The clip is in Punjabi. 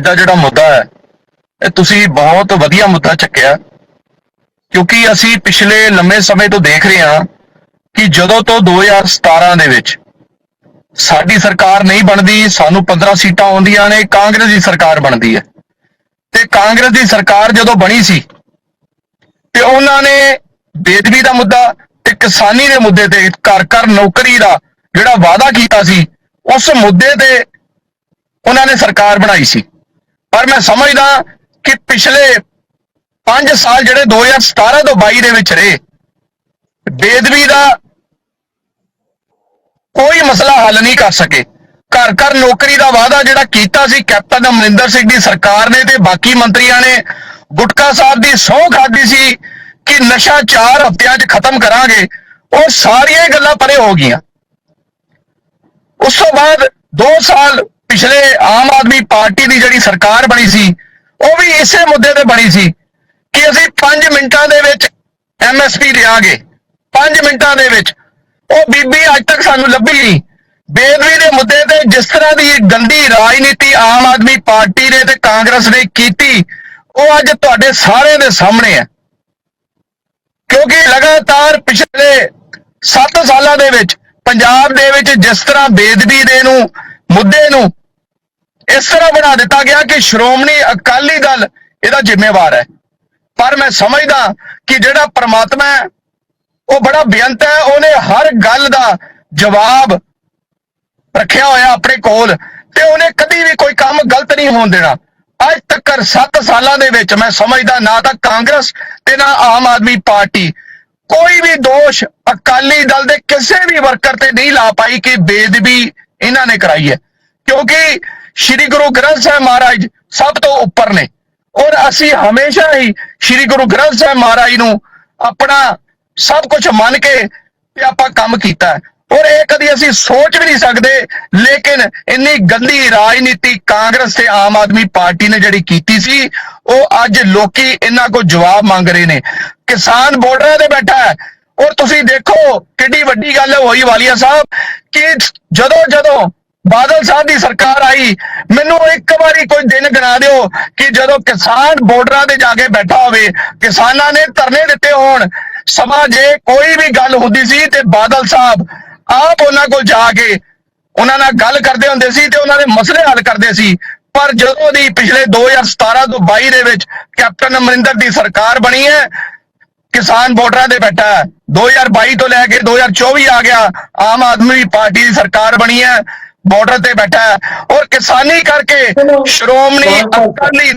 ਅੱਜ ਦਾ ਜਿਹੜਾ ਮੁੱਦਾ ਹੈ, ਇਹ ਤੁਸੀਂ ਬਹੁਤ ਵਧੀਆ ਮੁੱਦਾ ਚੱਕਿਆ। ਕਿਉਂਕਿ ਅਸੀਂ ਪਿਛਲੇ ਲੰਮੇ ਸਮੇਂ ਤੋਂ ਦੇਖ ਰਹੇ ਹਾਂ ਕਿ ਜਦੋਂ ਤੋਂ 2017 ਦੇ ਵਿੱਚ ਸਾਡੀ ਸਰਕਾਰ ਨਹੀਂ ਬਣਦੀ, ਸਾਨੂੰ 15 ਸੀਟਾਂ ਆਉਂਦੀਆਂ ਨੇ, ਕਾਂਗਰਸ ਦੀ ਸਰਕਾਰ ਬਣਦੀ ਹੈ। ਤੇ ਕਾਂਗਰਸ ਦੀ ਸਰਕਾਰ ਜਦੋਂ ਬਣੀ ਸੀ, ਤੇ ਉਹਨਾਂ ਨੇ ਬੇਦਬੀ ਦਾ ਮੁੱਦਾ ਤੇ ਕਿਸਾਨੀ ਦੇ ਮੁੱਦੇ ਤੇ, ਘਰ ਘਰ ਨੌਕਰੀ ਦਾ ਜਿਹੜਾ ਵਾਅਦਾ ਕੀਤਾ ਸੀ, ਉਸ ਮੁੱਦੇ ਤੇ ਉਹਨਾਂ ਨੇ ਸਰਕਾਰ ਬਣਾਈ ਸੀ। ਪਰ ਮੈਂ ਸਮਝਦਾ ਕਿ ਪਿਛਲੇ 5 ਸਾਲ ਜਿਹੜੇ 2017 ਤੋਂ 22 ਦੇ ਵਿੱਚ ਰਹੇ ਬੇਦਬੀ ਦਾ ਕੋਈ ਮਸਲਾ ਹੱਲ ਨਹੀਂ ਕਰ ਸਕੇ। ਘਰ ਘਰ ਨੌਕਰੀ ਦਾ ਵਾਅਦਾ ਜਿਹੜਾ ਕੀਤਾ ਸੀ ਕੈਪਟਨ ਅਮਰਿੰਦਰ ਸਿੰਘ ਦੀ ਸਰਕਾਰ ਨੇ ਤੇ ਬਾਕੀ ਮੰਤਰੀਆਂ ਨੇ, ਗੁਟਕਾ ਸਾਹਿਬ ਦੀ ਸਹੁੰ ਖਾਦੀ ਸੀ ਕਿ ਨਸ਼ਾ 4 ਹਫ਼ਤਿਆਂ 'ਚ ਖਤਮ ਕਰਾਂਗੇ, ਉਹ ਸਾਰੀਆਂ ਗੱਲਾਂ ਪਰੇ ਹੋ ਗਈਆਂ। ਉਸ ਤੋਂ ਬਾਅਦ 2 ਸਾਲ ਪਿਛਲੇ ਆਮ ਆਦਮੀ ਪਾਰਟੀ ਦੀ ਜਿਹੜੀ ਸਰਕਾਰ ਬਣੀ ਸੀ, ਉਹ ਵੀ ਇਸੇ ਮੁੱਦੇ ਤੇ ਬਣੀ ਸੀ ਕਿ ਅਸੀਂ 5 ਮਿੰਟਾਂ ਦੇ ਵਿੱਚ ਐਮਐਸਪੀ ਦੇਾਂਗੇ 5 ਮਿੰਟਾਂ ਦੇ ਵਿੱਚ। ਉਹ ਬੀਬੀ ਅੱਜ ਤੱਕ ਸਾਨੂੰ ਲੱਭੀ ਨਹੀਂ। ਬੇਦਬੀ ਦੇ ਮੁੱਦੇ ਤੇ ਜਿਸ ਤਰ੍ਹਾਂ ਦੀ ਗੰਦੀ ਰਾਜਨੀਤੀ ਆਮ ਆਦਮੀ ਪਾਰਟੀ ਨੇ ਤੇ ਕਾਂਗਰਸ ਨੇ ਕੀਤੀ, ਉਹ ਅੱਜ ਤੁਹਾਡੇ ਸਾਰਿਆਂ ਦੇ ਸਾਹਮਣੇ ਹੈ। ਕਿਉਂਕਿ ਲਗਾਤਾਰ ਪਿਛਲੇ 7 ਸਾਲਾਂ ਦੇ ਵਿੱਚ, ਪੰਜਾਬ ਦੇ ਵਿੱਚ ਜਿਸ ਤਰ੍ਹਾਂ ਬੇਦਬੀ ਦੇ ਨੂੰ, ਮੁੱਦੇ ਨੂੰ ਇਸ ਤਰ੍ਹਾਂ ਬਣਾ ਦਿੱਤਾ ਗਿਆ ਕਿ ਸ਼੍ਰੋਮਣੀ ਅਕਾਲੀ ਦਲ ਇਹਦਾ ਜ਼ਿੰਮੇਵਾਰ ਹੈ। ਪਰ ਮੈਂ ਸਮਝਦਾ ਕਿ ਜਿਹੜਾ ਪ੍ਰਮਾਤਮਾ ਹੈ, ਉਹ ਬੜਾ ਬੇਅੰਤ ਹੈ। ਉਹਨੇ ਹਰ ਗੱਲ ਦਾ ਜਵਾਬ ਰੱਖਿਆ ਹੋਇਆ ਆਪਣੇ ਕੋਲ ਤੇ ਉਹਨੇ ਕਦੀ ਵੀ ਕੋਈ ਕੰਮ ਗਲਤ ਨਹੀਂ ਹੋਣ ਦੇਣਾ। ਅੱਜ ਤੱਕ 7 ਸਾਲਾਂ ਦੇ ਵਿੱਚ ਮੈਂ ਸਮਝਦਾ ਨਾ ਤਾਂ ਕਾਂਗਰਸ ਤੇ ਨਾ ਆਮ ਆਦਮੀ ਪਾਰਟੀ। ਕੋਈ ਵੀ ਦੋਸ਼ ਅਕਾਲੀ ਦਲ ਦੇ ਕਿਸੇ ਵੀ ਵਰਕਰ ਤੇ ਨਹੀਂ ਲਾ ਪਾਈ ਕਿ ਬੇਦਬੀ ਇਹਨਾਂ ਨੇ ਕਰਾਈ ਹੈ। ਕਿਉਂਕਿ ਸ੍ਰੀ ਗੁਰੂ ਗ੍ਰੰਥ ਸਾਹਿਬ ਮਹਾਰਾਜ ਸਭ ਤੋਂ ਉੱਪਰ ਨੇ। ਔਰ ਅਸੀਂ ਹਮੇਸ਼ਾ ਹੀ ਸ੍ਰੀ ਗੁਰੂ ਗ੍ਰੰਥ ਸਾਹਿਬ ਮਹਾਰਾਜ ਨੂੰ ਆਪਣਾ ਸਭ ਕੁਝ ਮੰਨ ਕੇ ਤੇ ਆਪਾਂ ਕੰਮ ਕੀਤਾ ਔਰ ਇਹ ਕਦੀ ਅਸੀਂ ਸੋਚ ਵੀ ਨਹੀਂ ਸਕਦੇ, ਲੇਕਿਨ ਇੰਨੀ ਗੰਦੀ ਰਾਜਨੀਤੀ ਕਾਂਗਰਸ ਤੇ ਆਮ ਆਦਮੀ ਪਾਰਟੀ ਨੇ ਜਿਹੜੀ ਕੀਤੀ ਸੀ, ਉਹ ਅੱਜ ਲੋਕੀ ਇਹਨਾਂ ਕੋ ਜਵਾਬ ਮੰਗ ਰਹੇ ਨੇ। ਕਿਸਾਨ ਬਾਰਡਰਾਂ ਤੇ ਬੈਠਾ ਹੈ। ਔਰ ਤੁਸੀਂ ਦੇਖੋ ਕਿੰਨੀ ਵੱਡੀ ਗੱਲ ਹੋਈ ਵਾਲੀਆ ਸਾਹਿਬ ਕਿ ਜਦੋਂ ਜਦੋਂ ਬਾਦਲ ਸਾਹਿਬ ਦੀ ਸਰਕਾਰ ਆਈ, ਮੈਨੂੰ ਇੱਕ ਵਾਰੀ ਕੋਈ ਦਿਨ ਗਿਣਾ ਦਿਓ ਕਿ ਜਦੋਂ ਕਿਸਾਨ ਬਾਰਡਰਾਂ ਤੇ ਜਾ ਕੇ ਬੈਠਾ ਹੋਵੇ, ਕਿਸਾਨਾਂ ਨੇ ਧਰਨੇ ਦਿੱਤੇ ਹੋਣ, ਸਮਾਂ ਜੇ ਕੋਈ ਵੀ ਗੱਲ ਹੁੰਦੀ ਸੀ ਤੇ ਬਾਦਲ ਸਾਹਿਬ ਆਪ ਉਹਨਾਂ ਕੋਲ ਜਾ ਕੇ ਉਹਨਾਂ ਨਾਲ ਗੱਲ ਕਰਦੇ ਹੁੰਦੇ ਸੀ ਤੇ ਉਹਨਾਂ ਦੇ ਮਸਲੇ ਹੱਲ ਕਰਦੇ ਸੀ। ਪਰ ਜਦੋਂ ਦੀ ਪਿਛਲੇ 2017 ਤੋਂ 22 ਦੇ ਵਿੱਚ ਕੈਪਟਨ ਅਮਰਿੰਦਰ ਦੀ ਸਰਕਾਰ ਬਣੀ ਹੈ, ਕਿਸਾਨ ਵੋਟਰਾਂ ਦੇ ਬੈਠਾ ਹੈ। 2022 ਤੋਂ ਲੈ ਕੇ 2024 ਆ ਗਿਆ, ਆਮ ਆਦਮੀ ਪਾਰਟੀ ਦੀ ਸਰਕਾਰ ਬਣੀ ਹੈ। ਬਾਰਡਰ ਤੇ ਬੈਠਾ ਹੈ। ਔਰ ਕਿਸਾਨੀ ਕਰਕੇ ਸ਼੍ਰੋਮਣੀ ਅਕਾਲੀ